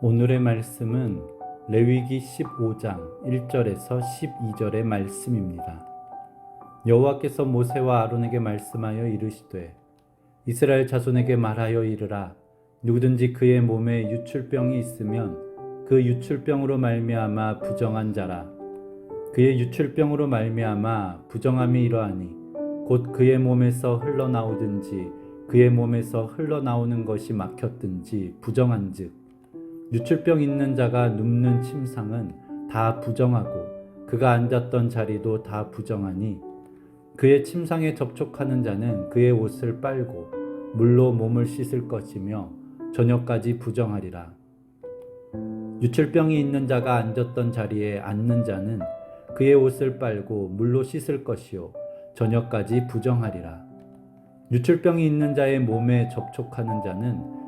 오늘의 말씀은 레위기 15장 1절에서 12절의 말씀입니다. 여호와께서 모세와 아론에게 말씀하여 이르시되 이스라엘 자손에게 말하여 이르라 누구든지 그의 몸에 유출병이 있으면 그 유출병으로 말미암아 부정한 자라 그의 유출병으로 말미암아 부정함이 이러하니 곧 그의 몸에서 흘러나오든지 그의 몸에서 흘러나오는 것이 막혔든지 부정한즉 유출병 있는 자가 눕는 침상은 다 부정하고 그가 앉았던 자리도 다 부정하니 그의 침상에 접촉하는 자는 그의 옷을 빨고 물로 몸을 씻을 것이며 저녁까지 부정하리라. 유출병이 있는 자가 앉았던 자리에 앉는 자는 그의 옷을 빨고 물로 씻을 것이요 저녁까지 부정하리라. 유출병이 있는 자의 몸에 접촉하는 자는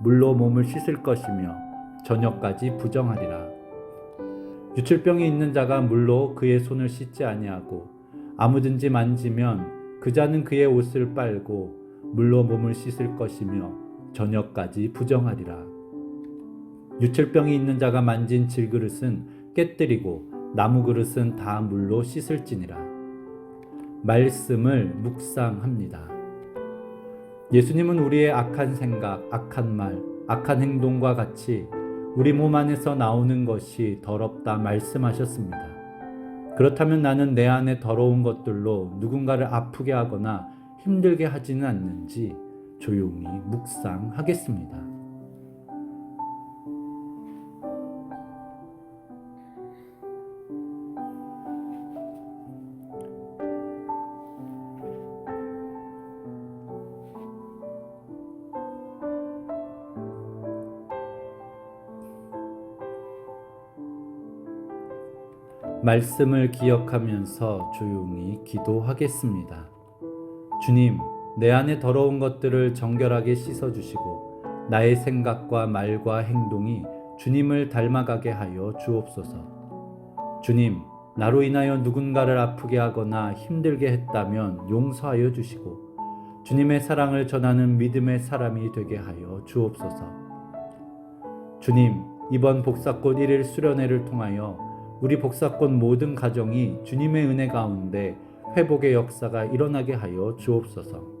물로 몸을 씻을 것이며 저녁까지 부정하리라. 유출병이 있는 자가 물로 그의 손을 씻지 아니하고 아무든지 만지면 그 자는 그의 옷을 빨고 물로 몸을 씻을 것이며 저녁까지 부정하리라. 유출병이 있는 자가 만진 질그릇은 깨뜨리고 나무 그릇은 다 물로 씻을지니라. 말씀을 묵상합니다. 예수님은 우리의 악한 생각, 악한 말, 악한 행동과 같이 우리 몸 안에서 나오는 것이 더럽다 말씀하셨습니다. 그렇다면 나는 내 안에 더러운 것들로 누군가를 아프게 하거나 힘들게 하지는 않는지 조용히 묵상하겠습니다. 말씀을 기억하면서 조용히 기도하겠습니다. 주님, 내 안에 더러운 것들을 정결하게 씻어주시고, 나의 생각과 말과 행동이 주님을 닮아가게 하여 주옵소서. 주님, 나로 인하여 누군가를 아프게 하거나 힘들게 했다면 용서하여 주시고, 주님의 사랑을 전하는 믿음의 사람이 되게 하여 주옵소서. 주님, 이번 복사꽃 1일 수련회를 통하여 우리 복사권 모든 가정이 주님의 은혜 가운데 회복의 역사가 일어나게 하여 주옵소서.